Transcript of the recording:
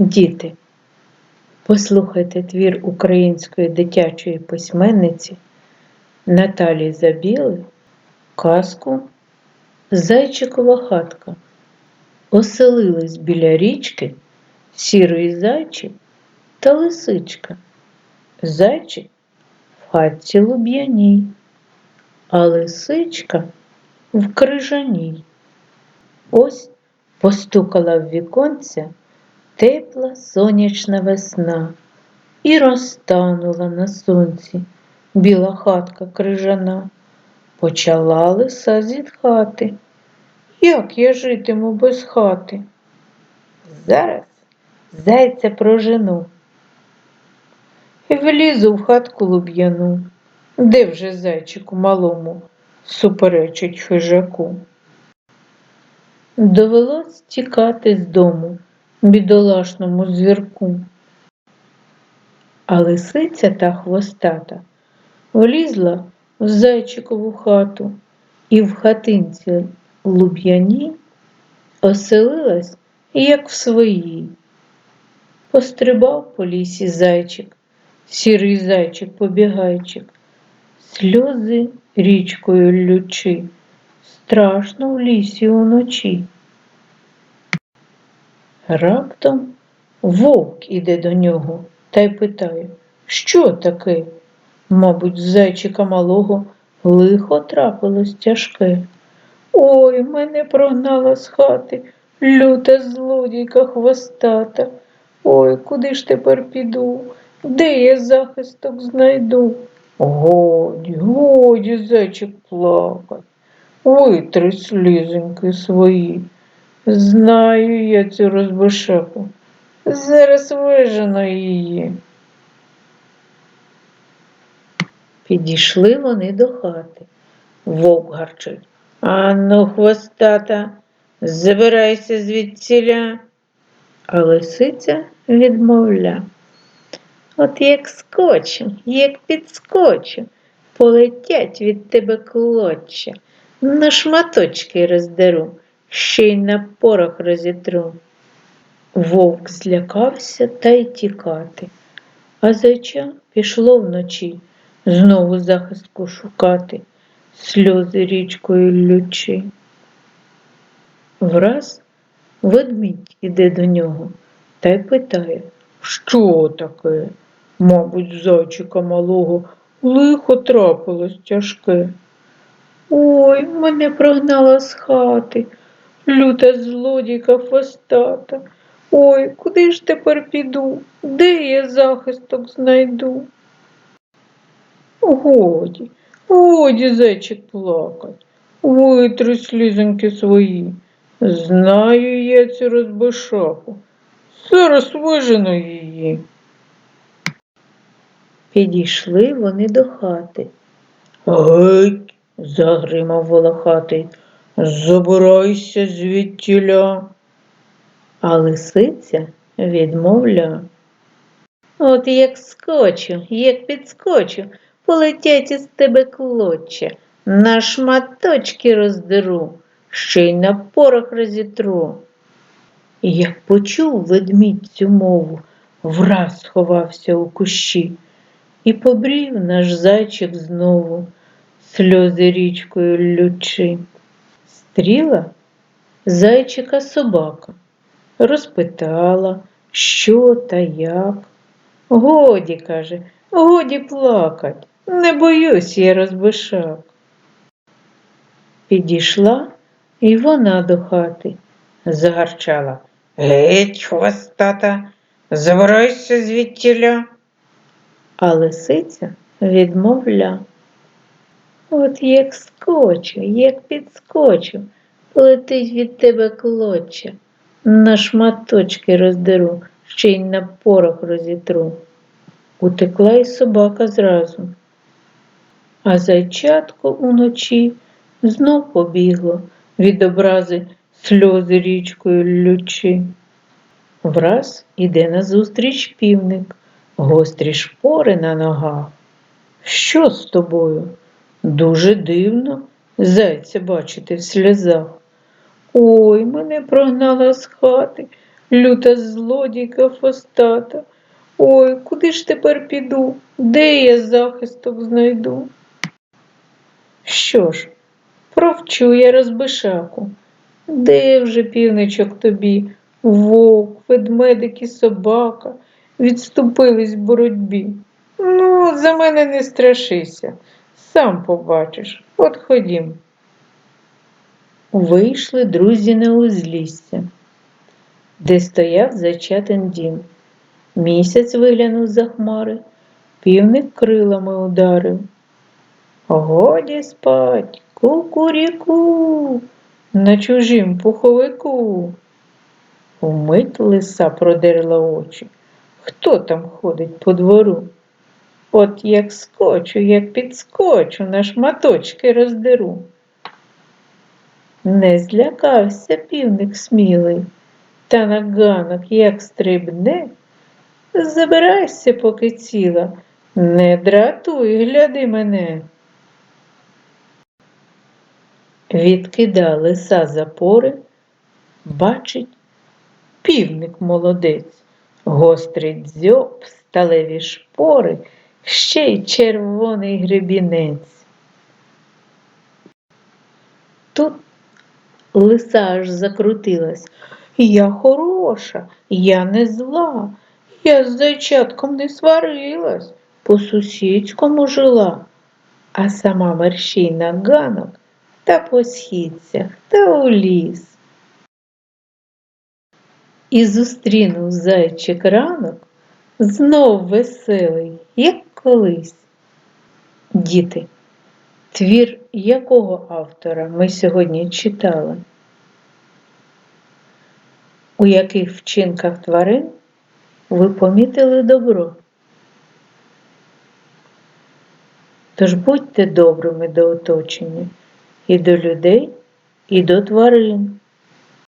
Діти, послухайте твір української дитячої письменниці Наталії Забіли казку Зайчикова хатка. Оселились біля річки сірий зайчик та лисичка. Зайчик в хатці луб'яній, а лисичка в крижаній. Ось постукала в віконця тепла сонячна весна і розтанула на сонці біла хатка крижана. Почала лиса зітхати. Як я житиму без хати? Зараз зайця прожену влізу в хатку луб'яну. Де вже зайчику малому суперечить хижаку? Довелось тікати з дому бідолашному звірку. А лисиця та хвостата влізла в зайчикову хату і в хатинці луб'яні оселилась, як в своїй. Пострибав по лісі зайчик, сірий зайчик побігайчик, сльози річкою лючи, страшно в лісі уночі. Раптом вовк іде до нього та й питає, що таке? Мабуть, зайчика малого лихо трапилось тяжке. Ой, мене прогнала з хати люта злодійка хвостата. Ой, куди ж тепер піду? Де я захисток знайду? Годі, годі, зайчик плакать. Витри слізоньки свої. Знаю я цю розбишаку. Зараз вижену її. Підійшли вони до хати. Вовк гарчить. Ану, хвостата, забирайся звідсіля. А лисиця відмовля. От як скочу, як підскочу, полетять від тебе клоччя, на шматочки роздеру, ще й на порох розітру. Вовк злякався та й тікати, а зайча пішло вночі знову захистку шукати, сльози річкою лючи. Враз ведмідь іде до нього та й питає, що таке? Мабуть, зайчика малого лихо трапилось тяжке. Ой, мене прогнала з хати, люта злодійка хвостата. Ой, куди ж тепер піду? Де я захисток знайду? Годі, годі, зайчик плакать, витри слізоньки свої. Знаю я цю розбишаку. Зараз вижену її. Підійшли вони до хати. Геть, загримав волохатий, забирайся звідтіля. А лисиця відмовля. От як скочу, як підскочу, полетять із тебе клоча, на шматочки роздеру, ще й на порох розітру. Як почув ведмідь цю мову, враз сховався у кущі, і побрів наш зайчик знову, сльози річкою лючи. Стріла зайчика собака, розпитала, що та як. Годі, каже, годі плакать, не боюсь я розбишак. Підійшла і вона до хати, загарчала. Геть, хвостата, забирайся звідтіля. А лисиця відмовля. От як скочу, як підскочу, летить від тебе клоча, на шматочки роздеру, ще й на порох розітру. Утекла й собака зразу. А зайчатко уночі знов побігло від образи сльози річкою лючи. Враз іде назустріч півник, гострі шпори на ногах. Що з тобою? Дуже дивно зайця бачити в сльозах. Ой, мене прогнала з хати, люта злодійка хвостата. Ой, куди ж тепер піду? Де я захисток знайду? Що ж, провчу я розбишаку. Де вже півничок тобі? Вовк, ведмедик і собака відступились в боротьбі. Ну, за мене не страшися, сам побачиш. От ходім. Вийшли друзі на узлісся, де стояв зачатин дім. Місяць виглянув за хмари, півник крилами ударив. Годі спать, кукуріку, на чужім пуховику. Умить лиса продерла очі. Хто там ходить по двору? От як скочу, як підскочу, на шматочки роздеру. Не злякався півник смілий, та на ганок як стрибне. Забирайся, поки ціла, не дратуй, гляди мене. Відкида лиса запори, бачить півник молодець, гострий дзьоб, сталеві шпори, ще й червоний гребінець. Тут лиса аж закрутилась. Я хороша, я не зла, я з зайчатком не сварилась, по сусідському жила, а сама мерщій на ганок та по східцях та у ліс. І зустрінув зайчик ранок знов веселий, як колись. Діти, твір якого автора ми сьогодні читали? У яких вчинках тварин ви помітили добро? Тож будьте добрими до оточення і до людей, і до тварин.